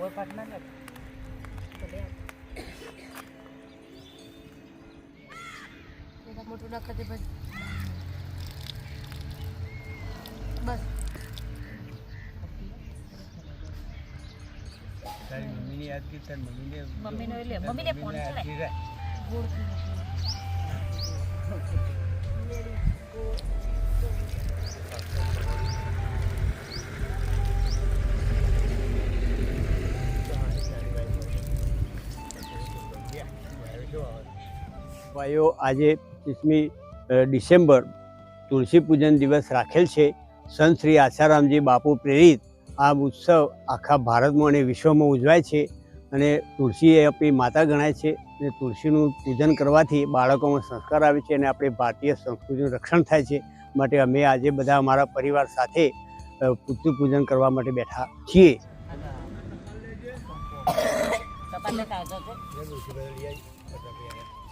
Over પાટ ના લે તો લે પેલા મોટું નાખતી પછી બસ તારી મમ્મીને યાદ કરી તારી મમ્મીને મમ્મીનો એ લે, મમ્મીને ફોન યાદ કરે. ભાઈઓ આજે પચીસમી ડિસેમ્બર તુલસી પૂજન દિવસ રાખેલ છે. સંત શ્રી આસારામજી બાપુ પ્રેરિત આ ઉત્સવ આખા ભારતમાં અને વિશ્વમાં ઉજવાય છે અને તુલસી એ આપણી માતા ગણાય છે અને તુલસીનું પૂજન કરવાથી બાળકોમાં સંસ્કાર આવે છે અને આપણી ભારતીય સંસ્કૃતિનું રક્ષણ થાય છે માટે અમે આજે બધા અમારા પરિવાર સાથે પુત્ર પૂજન કરવા માટે બેઠા છીએ.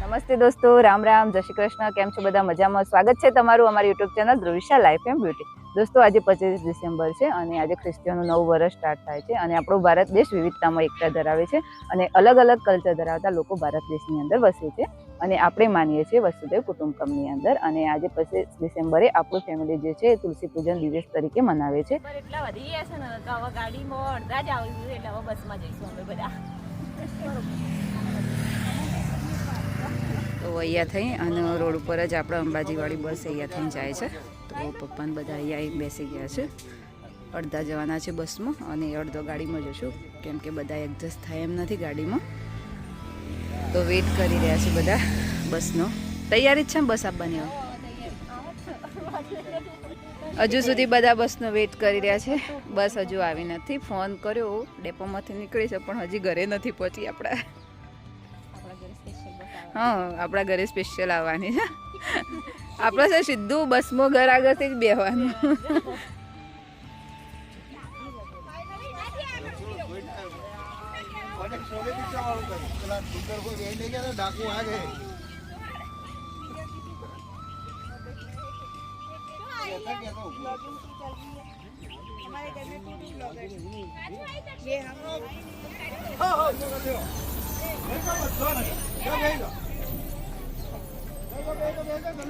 નમસ્તે દોસ્તો, રામ રામ, જય કૃષ્ણ, કેમ છો બધા? મજામાં? સ્વાગત છે તમારું અમારી YouTube channel Dhruvisha life and beauty દોસ્તો, આજે પચીસ ડિસેમ્બર છે અને આજે ખ્રિસ્તીઓનું નવું વર્ષ સ્ટાર્ટ થાય છે અને આપણો ભારત દેશ વિવિધતામાં એકતા ધરાવે છે અને અલગ અલગ કલ્ચર ધરાવતા લોકો ભારત દેશની અંદર વસે છે. અને આપણે માનીએ છીએ વસુદેવ કુટુંબકમની અંદર અને આજે પચીસ ડિસેમ્બરે આપણું ફેમિલી જે છે એ તુલસી પૂજન દિવસ તરીકે મનાવે છે. એટલા વધી ગયા છે ને કે હવે ગાડીમાં અડધા જ આવીશું એટલે હવે બસમાં જઈશું અમે બધા. તો અહીંયા થઈ અને રોડ ઉપર જ આપણે અંબાજીવાળી બસ અહીંયા થઈને જાય છે. તો પપ્પાને બધા અહીંયા બેસી ગયા છે. અડધા જવાના છે બસમાં અને અડધો ગાડીમાં જશું. કેમ કે બધા એડજસ્ટ થાય એમ નથી ગાડીમાં. તો વેઇટ કરી રહ્યા છે બધા બસનો. તૈયારી જ છે બસ આપવાની હજુ સુધી બધા બસનો વેઇટ કરી રહ્યા છે. બસ હજુ આવી નથી. ફોન કર્યો, ડેપોમાંથી નીકળી છે, પણ હજી ઘરે નથી પહોંચી આપણે. હા, આપણા ઘરે સ્પેશિયલ આવવાની છે. આપણે છે સીધું બસમાં ઘર આગળથી જ બેહવાનું.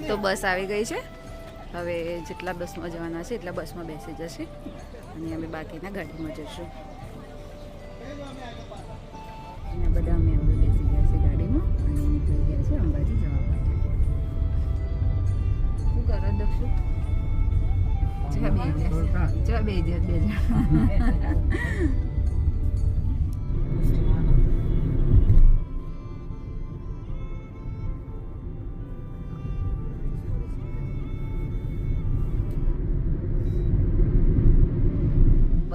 તો બસ આવી ગઈ છે. હવે જેટલા બસમાં જવાના છે, એટલા બસમાં બેસી જશે. અને અમે બાકીના ગાડીમાં જઈશું. અને બધા અમે હવે બેસી ગયા છે ગાડીમાં અને નીકળી ગયા છે અંબાજી જવા માટે. શું કરો દક્ષુ? જવા બે જવા ચા બે જશે બે જણ.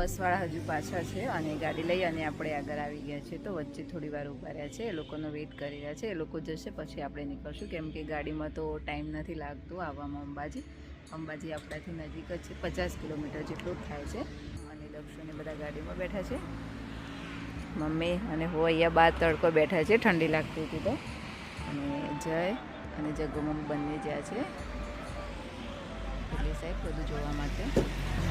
બસવાળા હજુ પાછા છે અને ગાડી લઈ અને આપણે આગળ આવી ગયા છે. તો વચ્ચે થોડી વાર ઊભા રહ્યા છે, એ લોકોનો વેઇટ કરી રહ્યા છે, એ લોકો જશે પછી આપણે નીકળશું. કેમ કે ગાડીમાં તો ટાઈમ નથી લાગતો આવવામાં અંબાજી. અંબાજી આપણાથી નજીક જ છે, પચાસ કિલોમીટર જેટલું થાય છે. અને દક્ષુને બધા ગાડીમાં બેઠા છે. મમ્મી અને હું અહીંયા બહાર તડકો બેઠા છે, ઠંડી લાગતી હતી તો. અને જય અને જગમમ બંને જ્યાં છે. પેલી સાહેબ, બધું જોવા માટે.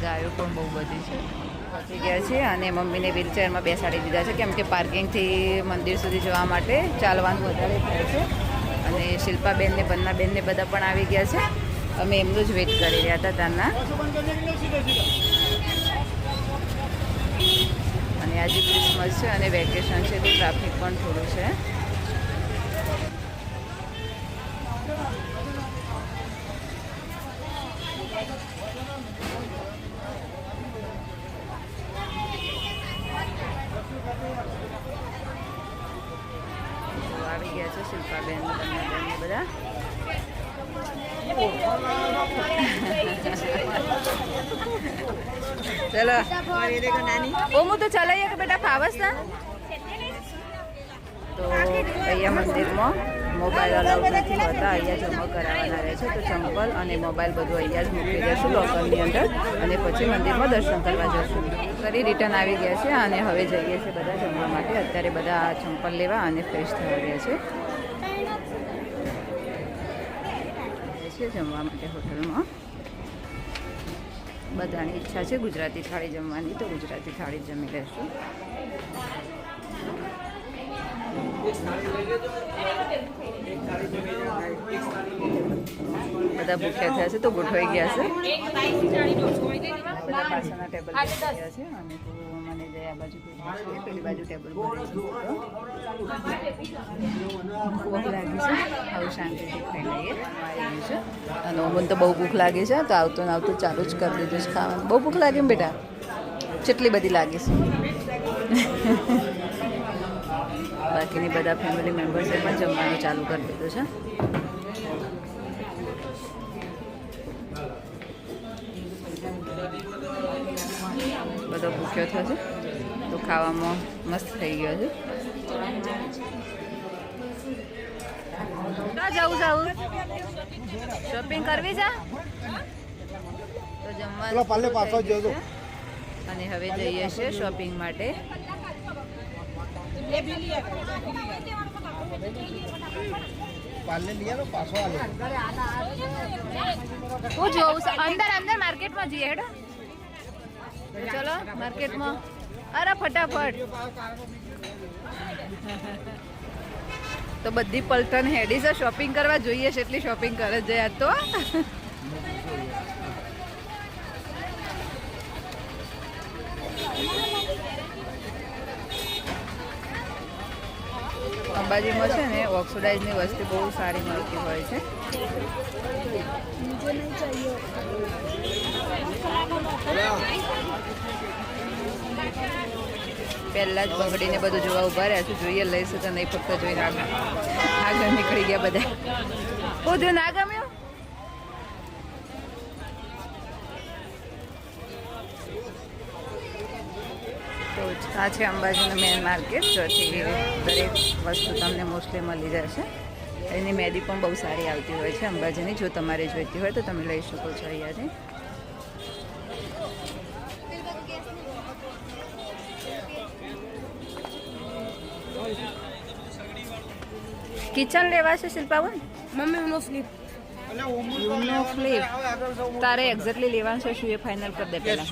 ગાયો પણ બહુ બધી છે. પહોંચી ગયા છે અને મમ્મીને વ્હીલચેરમાં બેસાડી દીધા છે, કેમ કે પાર્કિંગથી મંદિર સુધી જવા માટે ચાલવાનું વધારે થાય છે. અને શિલ્પાબેનને ને બેનને બધા પણ આવી ગયા છે. અમે એમનું જ વેઇટ કરી રહ્યા હતા ત્યાંના. અને આજે ક્રિસમસ છે અને વેકેશન છે, તો ટ્રાફિક પણ થોડું છે તો આવી ગયા છે શિલ્પાબેન પન્નાબેન ને બધા ચલો ઓ હું તો ચલાઈએ કે બેટા ફાવસ ના? તો અહીંયા મંદિરમાં મોબાઈલ અલાઉડ નથી હોતા. અહીંયા જમા કરાવવાના રહે છે. તો ચંપલ અને મોબાઈલ બધું અહીંયા જ મૂકી દઈશું લોકરની અંદર. અને પછી મંદિરમાં દર્શન કરવા જશું. ફરી રિટર્ન આવી ગયા છે અને હવે જઈએ છીએ બધા જમવા માટે. અત્યારે બધા ચંપલ લેવા અને ફ્રેશ થવા ગયા છે. છે જમવા માટે હોટલમાં બધાની ઈચ્છા છે ગુજરાતી થાળી જમવાની તો ગુજરાતી થાળી જમી લેશું. બધા ભૂખ્યા થયા છે તો ગોઠવાઈ ગયા છે. બધા પાછળના ટેબલ ગયા છે અને જે આ બાજુ છે અને ઓમન તો બહુ ભૂખ લાગી છે, તો આવતું ને આવતું ચાલુ જ કરી દીધું છે ખાવાનું. બહુ ભૂખ લાગી બેટા? કેટલી બધી લાગી છે. બાકીની બધા ફેમિલી મેમ્બર્સે પણ જમવાનું ચાલુ કરી દીધું છે. બધો ભૂખ્યો છે? તો ખાવામાં મસ્ત થઈ ગયો છે. જવું જવું શોપિંગ કરવી છે? તો જમવાનું પાલે પાછો જજો. અને હવે જઈએ છીએ શોપિંગ માટે. હું જોઉં અંદર અંદર માર્કેટમાં જઈએ હેડો. ચલો માર્કેટમાં અરે ફટાફટ. તો બધી પલટન હેડી છે શોપિંગ કરવા જોઈએ છે, એટલી શોપિંગ કરે છે આ તો. અંબાજીમાં છે ને ઓક્સિડાઇઝની વસ્તુ બહુ સારી મળતી હોય છે. પહેલા જ બંગડીને બધું જોવા ઊભા રહ્યા છું. જોઈએ લઈશું તો નહીં, ફક્ત જોઈને આગળ આગળ નીકળી ગયા બધા. બધું ના ગમ્યું તો આ છે અંબાજીનું મેન માર્કેટ જોથી દરેક વસ્તુ તમને મોસ્ટલી મળી જશે. એની મેદી પણ બહુ સારી આવતી હોય છે અંબાજીની. જો તમારે જોઈતી હોય તો તમે લઈ શકો છો અહીંયાથી. કિચન લેવા છે શિલ્પાબન મમ્મી નો સ્લીપ ફ્લિપ તારે એક્ઝેક્ટલી લેવાનું છે શું એ ફાઇનલ કરી દે પહેલા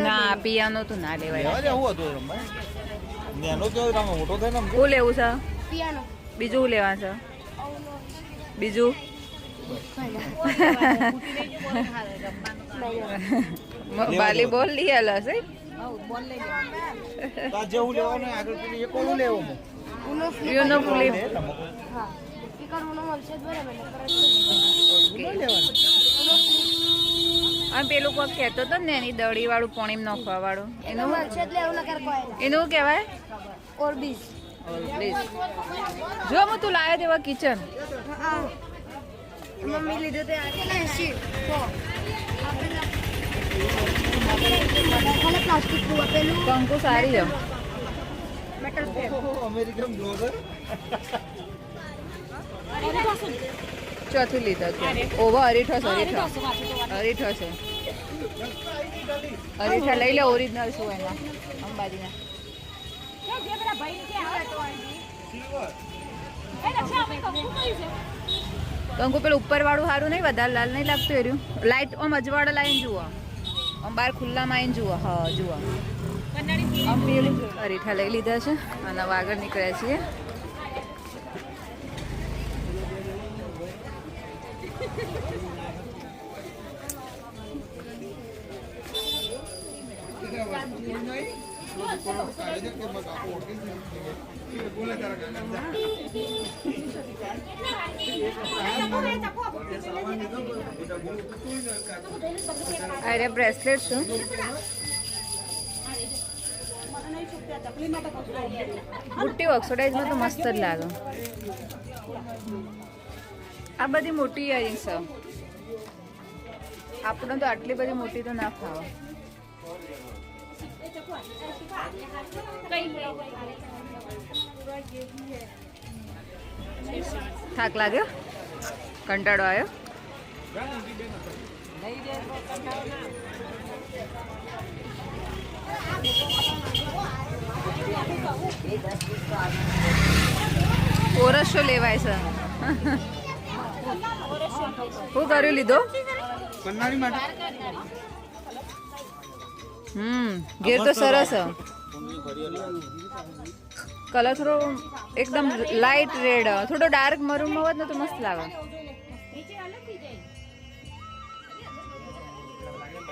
ના પિયાનો તો ના લેવાય શું લેવું છે બીજું લેવા લેવાનું છે બીજું વોલીબોલ લઈ આલો છે જેવું લેવાનું આગળ પેલી ઓલું લેવું યુનો ફ્લિપ હા સ્પીકર ઉનો મળશે જ બરાબર અને પેલું કોઈ કહેતો હતો ને એની દડી વાળું પોણીમ નાખવા વાળું એનો એનું મળશે જ લેવું નકર કોઈ એનું કહેવાય ઓરબીસ પ્લીઝ જો હું તું લાવ્યો તેવા કિચન મમ્મી લીધું તે એસી તો ખાલી પ્લાસ્ટિકનું પેલું કંકુ સારી છે અમેરિકન બ્લોગર ચોથી લીધો ઓવર અરીઠો છે અરીઠો અરીઠો છે અરીઠા લઈ લે ઓરિજિનલ શું એના અંબાજીના કંકુ પેલું ઉપર વાળું સારું નહીં વધારે લાલ નહીં લાગતું એર્યું લાઈટ આમ અજવાળા લાઈન જુઓ આમ બહાર ખુલ્લામાં આવીને જુઓ હા જુઓ અરીઠા લઈ લીધા છે અને હવે આગળ નીકળ્યા છીએ. અરે બ્રેસલેટ શું? બુટ્ટી ઓક્સોડાઇઝમાં તો મસ્ત જ લાગે. આ બધી મોટી ઇયરિંગ્સ છે. આપણે તો આટલી બધી મોટી તો ના ફાવે થાક લાગ્યો? કંટાળો આવ્યો? ઓરસ શું લેવાય છે? શું કર્યું લીધો? હમ ઘેર તો સરસ કલર થોડો એકદમ લાઇટ રેડ થોડો ડાર્ક મરૂન હોત ને તો મસ્ત લાગે.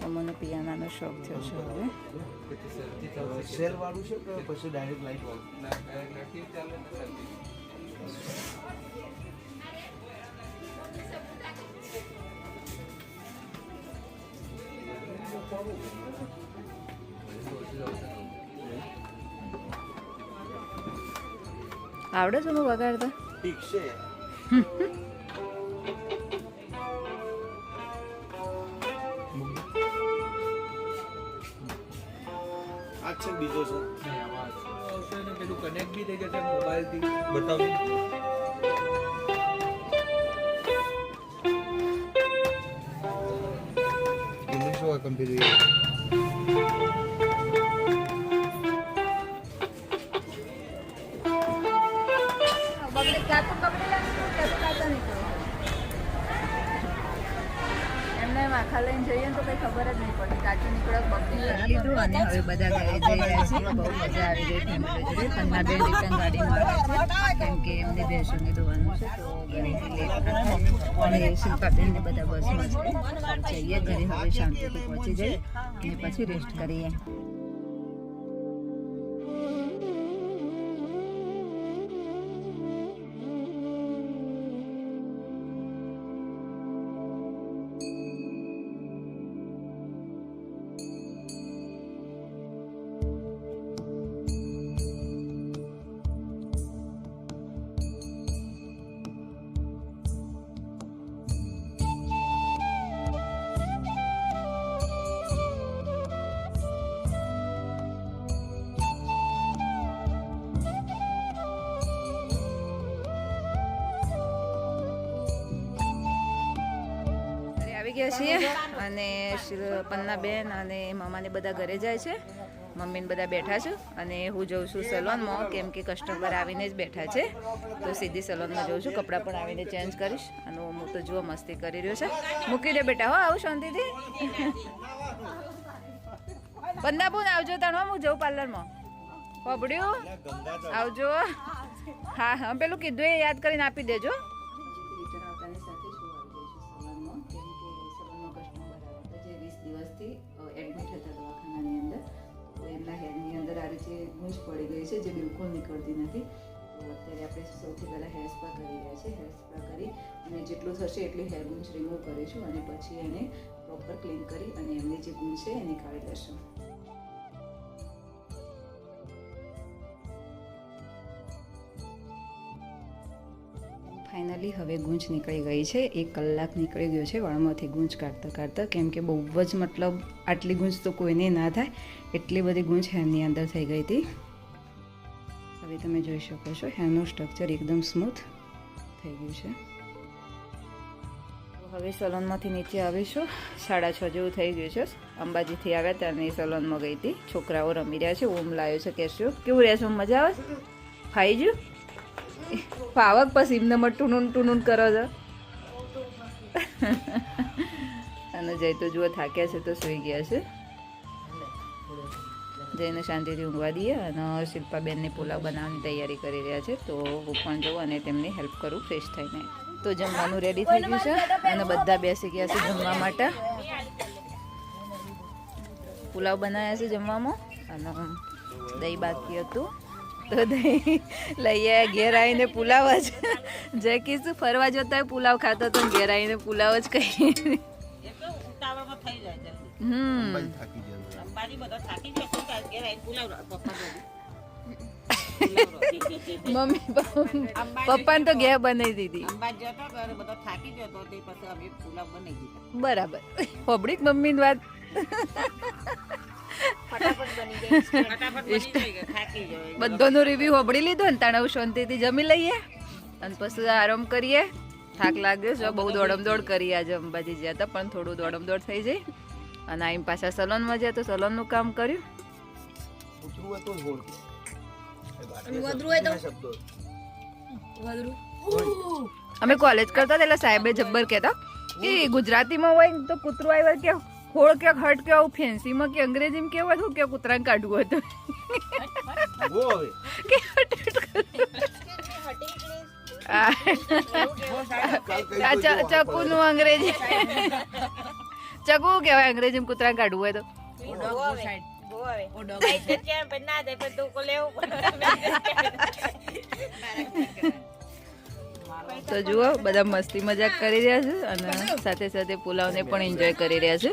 અમને પિયાનાનો શોખ થયો છે હવે શેર વાળું છે કે પછી ડાયરેક્ટ લાઈટ વાળું આવડે છે વગાડતા ઠીક છે એમને માખા લઈને જઈએ તો કઈ ખબર જ નહીં પડતી કાચું નીકળે બગડી લીધું અને હવે બધા ઘરે જઈ રહ્યા છે બહુ મજા આવી ગઈ ગાડીમાં આવે છે કેમ કે એમને બેસોને ધોવાનું અને શિલ્પાબેન ને બધા બસમાં જઈએ ઘરે હવે શાંતિથી પહોંચી જઈએ અને પછી રેસ્ટ કરીએ. ગયા છીએ અને પન્નાબેન અને મામાને બધા ઘરે જાય છે. મમ્મીને બધા બેઠા છું અને હું જઉં છું સલોનમાં કેમ કે કસ્ટમર આવીને જ બેઠા છે. તો સીધી સલોનમાં જઉં છું, કપડાં પણ આવીને ચેન્જ કરીશ અને હું તો જુઓ મસ્તી કરી રહ્યો છે. મૂકી દે બેટા હો, આવું શાંતિથી. પન્નાબુન, આવજો તાણો, હું જઉં પાર્લરમાં પબડ્યું આવજો. હા હા, પેલું કીધું એ યાદ કરીને આપી દેજો. છે જે બિલકુલ નીકળતી નથી. તો અત્યારે આપણે સૌથી પહેલાં હેર સ્પા કરી રહ્યા છીએ. હેર સ્પા કરી અને જેટલું થશે એટલી હેર ગુંજ રિમૂવ કરીશું અને પછી એને પ્રોપર ક્લીન કરી અને એમની જે ગુંજ છે એ નીકાળી લેશું. ફાઇનલી હવે ગુંજ નીકળી ગઈ છે. એક કલાક નીકળી ગયો છે વાળમાંથી ગુંજ કાઢતા કાઢતા. કેમ કે બહુ જ મતલબ આટલી ગુંજ તો કોઈને ના થાય. એટલી બધી ગુંજ હેરની અંદર થઈ ગઈ હતી. હવે તમે જોઈ શકો છો હેરનું સ્ટ્રક્ચર એકદમ સ્મૂથ થઈ ગયું છે. હવે સલોનમાંથી નીચે આવીશું. સાડા છ જેવું થઈ ગયું છે. અંબાજીથી આવ્યા ત્યારની સલોનમાં ગઈ હતી. છોકરાઓ રમી રહ્યા છે. ઓમ લાવ્યો છે કેશું. કેવું રહેશે મજા આવે ખાઈ ગયું? પાવક પછી એમને માં ટુનુન ટુનુન કરો છો. અને જઈ તો જુઓ, થાક્યા છે તો સૂઈ ગયા છે. જઈને શાંતિથી ઊંઘવા દઈએ અને શિલ્પાબેનને પુલાવ બનાવવાની તૈયારી કરી રહ્યા છે. તો હું પણ જઉં અને તેમને હેલ્પ કરું ફ્રેશ થઈને. તો જમવાનું રેડી થઈ ગયું છે અને બધા બેસી ગયા છે જમવા માટે. પુલાવ બનાવ્યા છે જમવામાં અને દહીં બાકી હતું. તો દહીં લઈ આવ્યા ઘેર આવીને પુલાવ જ. જે કીધું ફરવા જતા પુલાવ ખાતો તો ઘેર આવીને પુલાવ જ કહીએ ઉતાવળમાં થઈ હમ. મમ્મી પપ્પાને તો ઘેર બનાવી દીધી. બરાબર. પબ્લિક મમ્મીની વાત જાય બધાનો રિવ્યુ હોબળી લીધો ને તણાવ શાંતિથી જમી લઈએ અને પછી આરામ કરીએ. થાક લાગ્યો છે બહુ દોડમ દોડ કરી આજે અંબાજી ગયા હતા પણ થોડું દોડમ દોડ થઈ જાય. અને આમ પાછા સલોનમાં ગયા તો સલોનનું કામ કર્યું અમે કોલેજ કરતા એટલે સાહેબે જબ્બર કહેતા કે ગુજરાતીમાં હોય ને તો કૂતરું આવ્યું કે ખોળ કે હટ કે આવું ફેન્સીમાં કે અંગ્રેજીમાં કેવું હતું કે કૂતરાને કાઢવું હતું કે ચકુનું અંગ્રેજી ચકુ કહેવાય અંગ્રેજીમાં કૂતરા કાઢવું હોય તો. ના જાય પણ તું લેવું તો જુઓ બધા મસ્તી મજાક કરી રહ્યા છે અને સાથે સાથે પુલાવને પણ એન્જોય કરી રહ્યા છે.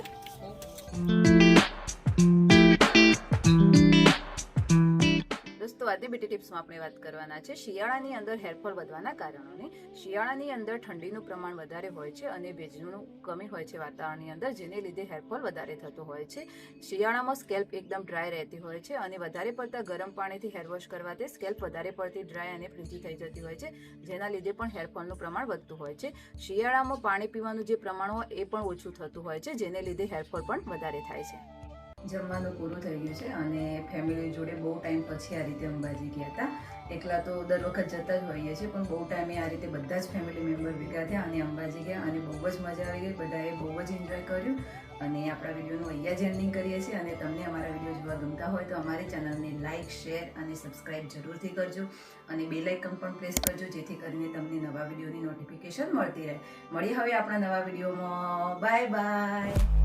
દોસ્તો બીટી ટિપ્સમાં આપણે વાત કરવાના છે. શિયાળાની અંદર હેરફોલ વધવાના કારણોને શિયાળાની અંદર ઠંડીનું પ્રમાણ વધારે હોય છે અને ભેજનું કમી હોય છે વાતાવરણની અંદર, જેને લીધે હેરફોલ વધારે થતો હોય છે. શિયાળામાં સ્કેલ્પ એકદમ ડ્રાય રહેતી હોય છે અને વધારે પડતા ગરમ પાણીથી હેરવોશ કરવાથી સ્કેલ્પ વધારે પડતી ડ્રાય અને ફ્રીજી થઈ જતી હોય છે, જેના લીધે પણ હેરફોલનું પ્રમાણ વધતું હોય છે. શિયાળામાં પાણી પીવાનું જે પ્રમાણ હોય એ પણ ઓછું થતું હોય છે, જેને લીધે હેરફોલ પણ વધારે થાય છે. જમવાનું પૂરું થઈ ગયું છે અને ફેમિલી જોડે બહુ ટાઈમ પછી આ રીતે અંબાજી ગયા હતા. એકલા તો દર વખત જતા જ હોઈએ છીએ, પણ બહુ ટાઈમે આ રીતે બધા જ ફેમિલી મેમ્બર ભેગા થયા અને અંબાજી ગયા અને બહુ જ મજા આવી ગઈ. બધાએ બહુ જ એન્જોય કર્યું અને આપણા વિડીયોનું અહીંયા જ એન્ડિંગ કરીએ છીએ અને તમને અમારા વીડિયો જોવા ગમતા હોય તો અમારી ચેનલને લાઇક શેર અને સબસ્ક્રાઇબ જરૂરથી કરજો અને બેલ આઇકન પણ પ્રેસ કરજો જેથી કરીને તમને નવા વિડીયોની નોટિફિકેશન મળતી રહે. મળીએ હવે આપણા નવા વિડીયોમાં બાય બાય